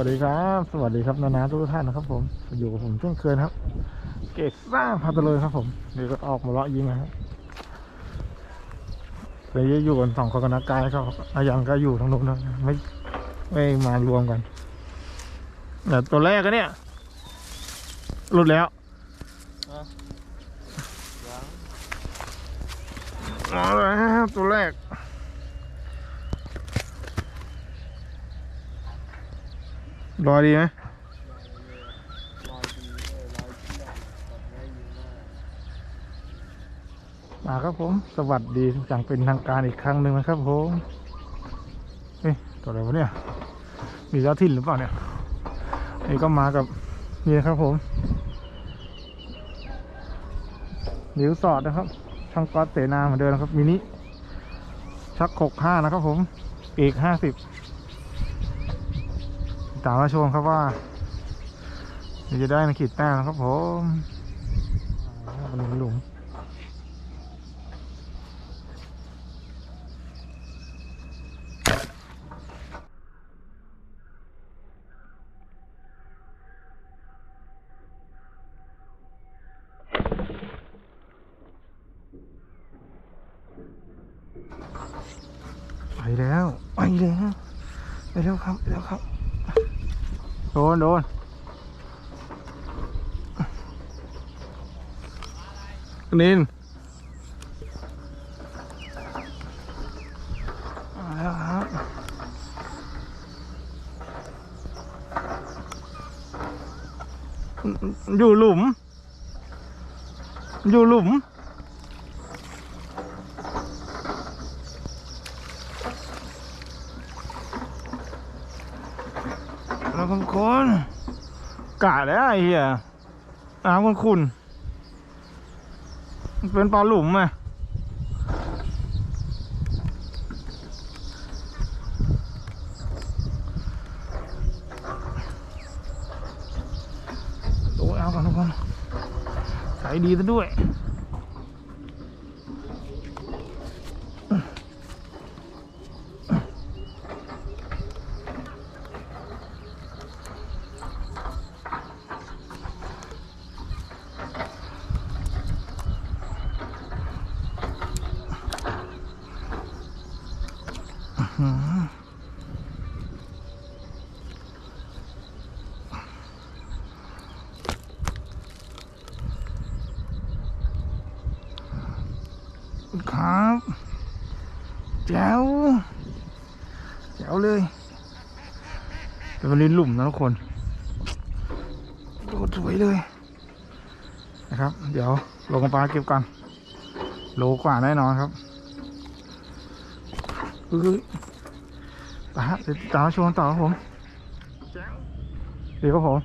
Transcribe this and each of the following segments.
ครับ สวัสดีครับนานาทุกท่านนะครับ ผมอยู่กับผมเช่นเคยนะครับ เกศซ่าพาตะเลยครับ ผมเดี๋ยวก็ออกมาเลาะยิงนะครับเดี๋ยวอยู่กันสองคนกับนักกายครับอายังก็อยู่ทางโน้นนะไม่ไม่มารวมกันแต่ตัวแรกก็เนี่ยหลุดแล้วเอาแล้วตัวแรก รอยดีไหมมาครับผม สวัสดีจังเป็นทางการอีกครั้งหนึ่งนะครับผมเฮ้ยตัวอะไรวะเนี่ย มีเจ้าถิ่นหรือเปล่าเนี่ยนี่ก็มากับนี่นะครับผมนิวสอดนะครับ ช่างก๊อตเสนาเหมือนเดิมนะครับมินิชักหกห้านะครับผม เอกห้าสิบ ตามมาชมครับว่าจะได้ในขีดแต้มนะครับผมหลุมหลุมไปแล้ว ไปแล้ว ไปแล้วครับ ไปแล้วครับ โดนโดนนินมาแล้วครับอยู่หลุม อยู่หลุม แล้วคนคน กะแล้วไอ้เหี้ยน้ำคนคุณมันเป็นปลาหลุมไงดูเอาก่อนทุกคนใส่ดีซะด้วย ครับแจ๋วแจ๋วเลยเป็นวันนี้หลุมนะทุกคนโดดสวยเลยนะครับ เดี๋ยวลงปลาเก็บกันโลกว่าแน่นอนครับคือปลาเดี๋ยวตามมาชมต่อครับผมเดี๋ยวครับผม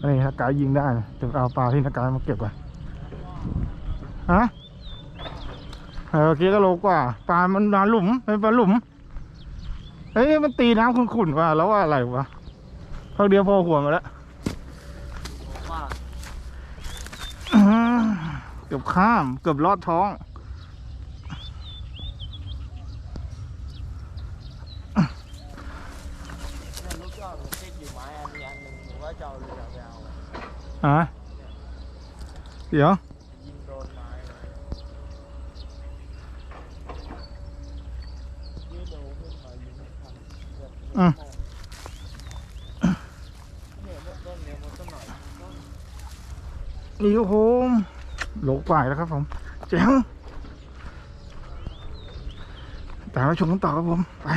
นนี้นักกายยิงได้นะเดี๋ยวเอาปลาที่นักกายมาเก็บก่อนฮะ เออเมื่อกี้ก็โลกว่าปลา มันนานหลุมเป็นปลาหลุมเฮ้ยมันตีน้ำขุ่นๆว่ะแล้วว่าอะไรวะพักเดียวพอหัวมาแล้วอื้อหือเกือบข้าม เกือบลอดท้องเนี่ยลูกยอดมันติดอยู่ไม้อันนี้อันหนึ่งหรือว่าจะเอาเรือไปเอา ฮะเดี๋ยว ยิงโดนไม้เลยยืดเร็วขึ้นมายิงไม่ทันเกือบ อืม เนี่ยต้นเนี้ยมันต้นหน่อยต้น นี่ ครับผมโลกป่ายแล้วครับผมแจ๋งตามมาชมกันต่อครับผมไป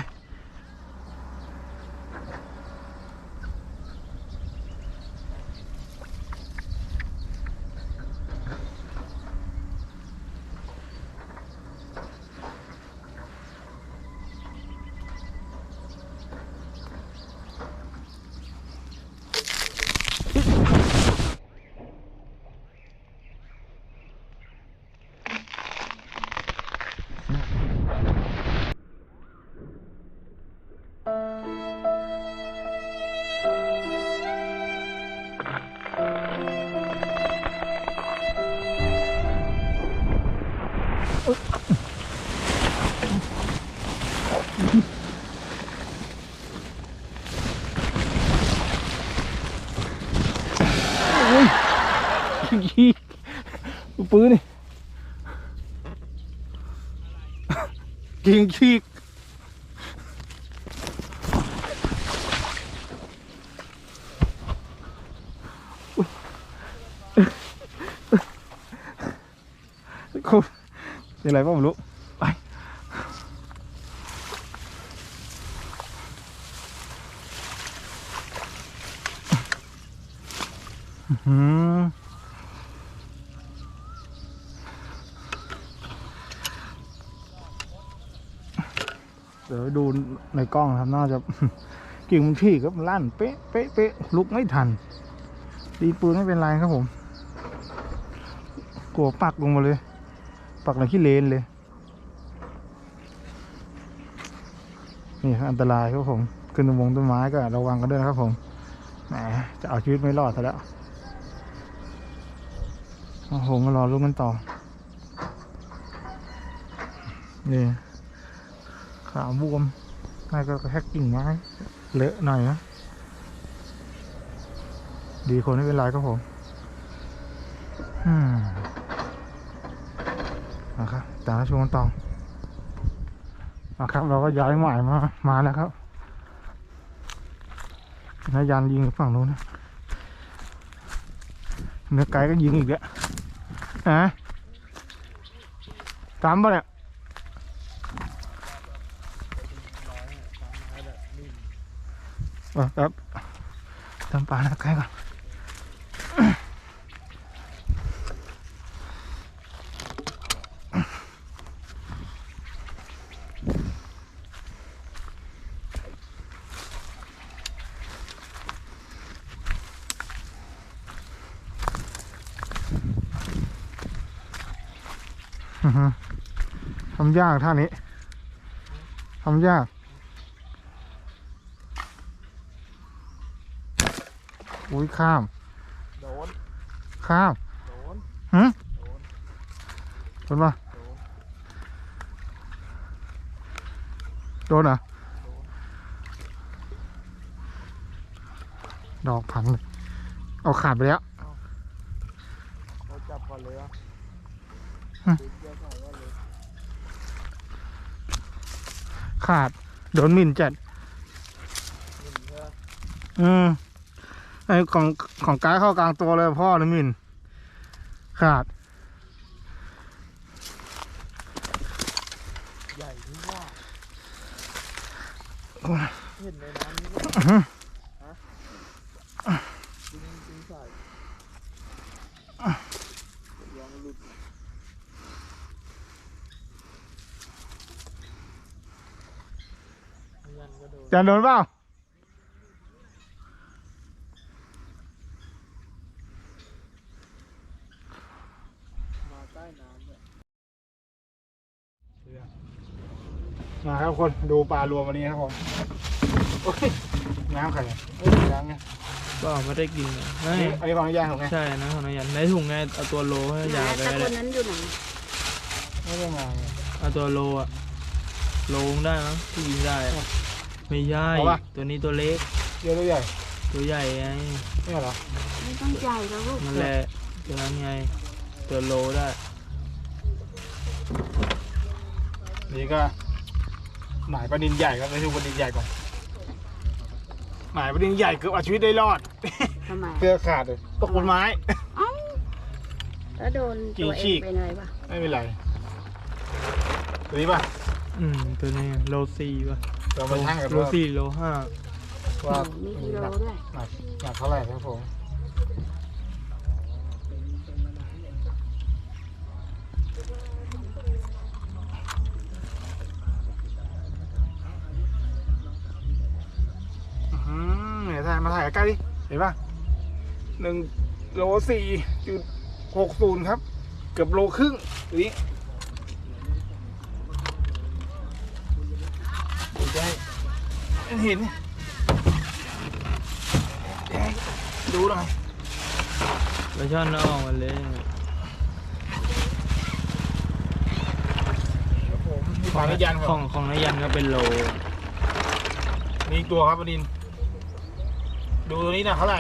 ขี้ปืนนี่กิงขี้คุณเป็นอะไรบ้างไม่รู้ไปอืม เดี๋ยวดูในกล้องครับน่าจะกิ่งมันพี่ก็ลั่นเป๊ะเป๊ะเป๊ะลุกไม่ทันดีปืนไม่เป็นไรครับผมกลัวปักลงมาเลย ปักในขี้เลนเลย นี่ครับอันตรายครับผมขึ้นต้นมงต้นไม้ก็ระวังกันด้วยนะครับผมแหมจะเอาชีวิตไม่รอดซะแล้วโอ้โหมารอลุ้นกันต่อนี่ ขาบวมน่าก็กระแทกกิ่งไม้เลอะหน่อยนะ ดีคนไม่เป็นไรครับผม อืมนะครับตามชมกันต่อนะครับ เราก็ย้ายหมายมา มาแล้วครับนายยันยิงฝั่งนู้นนะเนื้อไก่ก็ยิงอีกแล้วฮะตามปะเนี่ยเออ ครับตามปลานะใกล้ก่อนทำยากท่านี้ทำยาก อุ้ยข้าม โดน ข้ามโดนหืมโดน โดนปะโดน โดนเหรอ ดอกพังเลย เอาขาดไปแล้ว เราจับก่อนเลยวะฮะ ดึงเยอะใส่ว่าเลยขาด โดนหมิ่นจัดนิ่มใช่ไหมอืม ไอ้ของของกายเข้ากลางตัวเลยพ่อเลยหมิ่นขาดใหญ่ที่ว่าเห็นในน้ำนี่ก็อื้อหือดึงใส่ยางหลุดยันโดนจะโดนเปล่าใต้น้ำเนี่ย มาครับคนดูปลารวมวันนี้ครับผมโอ้ยน้ำใครเนี่ยเอ้ยน้ำไงก็ไม่ได้กินเลยอัไม่นนี้อันนี้ของยางของไงใช่นะของนายยันในถุงไงเอาตัวโลให้ยาวไปตะก็คได้นนั้นอยู่ไหนไม่ได้มาไงเอาตัวโลอะโลงได้มั้งที่ยิงได้อะไม่ใช่เอาปะ ตัวนี้ตัวเล็ก เยอะตัวใหญ่ตัวใหญ่ไงเนี่ยเหรอไม่ต้องใหญ่แล้วลูกนั่นแหละตัวนั้นไง ตัวโลได้นี่ก็ หมายประดินใหญ่ครับไม่ใช่ประดินใหญ่ก่อนหมายประดินใหญ่เกือบเอาชีวิตได้รอดทำไมเสื้อขาดเลยตกบนไม้ เอ้าแล้วโดนกิ่ตังวเอฉีงกเป็นอะไรปะไม่เป็นไรตัวนี้ป่ะอืมตัวนี้โลสี่ป่ะเรามาชั่งกันโลว่าสี่โลห้าว่าโอ้มีกิโลด้วยหนักหนักเท่าไหร่ครับผม กล้ดิเห็นป่ะหนึ่งโลสี่จุดหกศูนย์ครับ เกือบโลครึ่งตัวนี้เดี๋ยวจะให้เห็นเดี๋ยวให้ดูหน่อยไปช่อนน้องมันเลยครับผมมีความยันขขอองงของนายยันก็เป็นโล มีอีกตัวครับบดิน ดูตัวนี้นะเท่าไหร่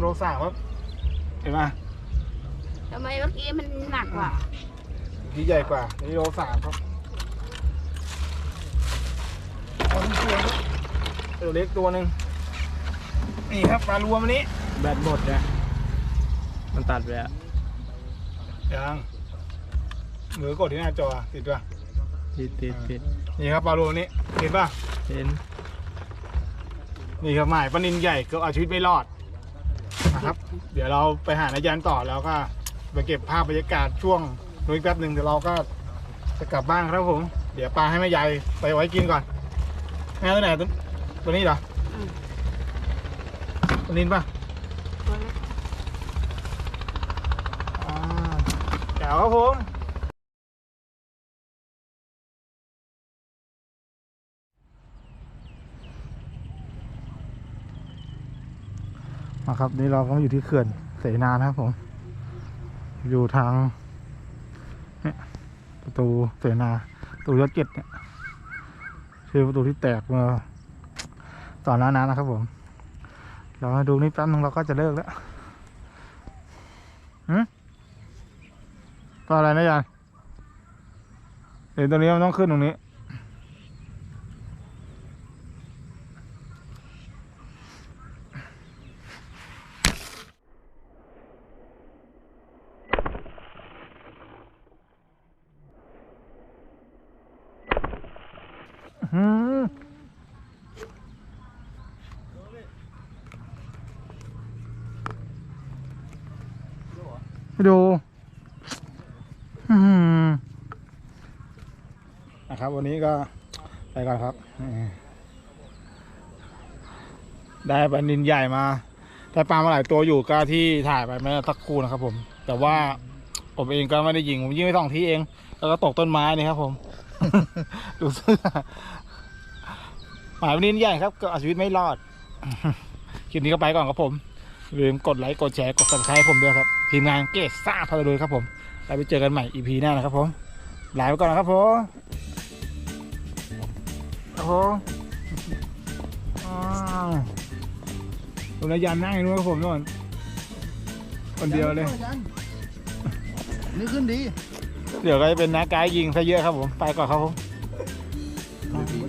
โลสามครับเห็นไหมทำไมเมื่อกี้มันหนักกว่าที่ใหญ่กว่านี่โลสามครับตัวเล็กตัวหนึ่งนี่ครับปลารวมอันนี้ แบตหมดนะมันตัดไปแล้วยัง หรือกดที่หน้าจอติดป่ะติดติดติดนี่ครับปลารวมอันนี้เห็นป่ะเห็นนี่ครับหมายปลานินใหญ่เกือบเอาชีวิตไม่รอดนะครับ เดี๋ยวเราไปหานายยันต่อแล้วก็ไปเก็บภาพบรรยากาศช่วงนู้นแป๊บหนึ่งเดี๋ยวเราก็จะกลับบ้านครับผม เดี๋ยวปลาให้แม่ยายไปไว้กินก่อนแม่ตัวไหนตัวตัวนี้เหรออืมปลานินป่ะตัวเล็กอ่าแจ๋วครับผม มาครับนี่เราก็อยู่ที่เขื่อนเสนานะครับผม อยู่ทางเนี่ยประตูเสนาประตูยอดเจ็ดเนี่ยคือประตูที่แตกมื่อตอนหน้านั้นนะครับผมเราดูนี่แป๊บนึงเราก็จะเลิกแล้วหืมปลาอะไรนะยายเดี๋ยวตัวนี้มันต้องขึ้นตรงนี้ อืมไป ดูนะครับ วันนี้ก็ไปก่อนครับ ได้ปลานินใหญ่มา ได้ปลามาหลายตัวอยู่ก็ที่ถ่ายไปเมื่อสักครู่นะครับผม แต่ว่าผมเองก็ไม่ได้ยิง ผมยิงไปสองทีเอง แล้วก็ตกต้นไม้นี่ครับผม ดูเสื้อหมายวันนี้ใหญ่ครับก็เอาชีวิตไม่รอด คลิปนี้ก็ไปก่อนครับผม ลืมกดไลค์ กดแชร์ กด subscribe ให้ผมด้วยครับ ทีมงานเกสซ่าพาเลยครับผมแล้วไปเจอกันใหม่ EP หน้านะครับผมลาไปก่อนนะครับผมครับผมอ้าวคุณนายยันนั่งอยู่นู้นครับผมนู่นคนเดียวเลย นี่ขึ้นดี เดี๋ยวก็จะเป็นน้าไกด์ยิงซะเยอะครับผม ไปก่อนครับผมดี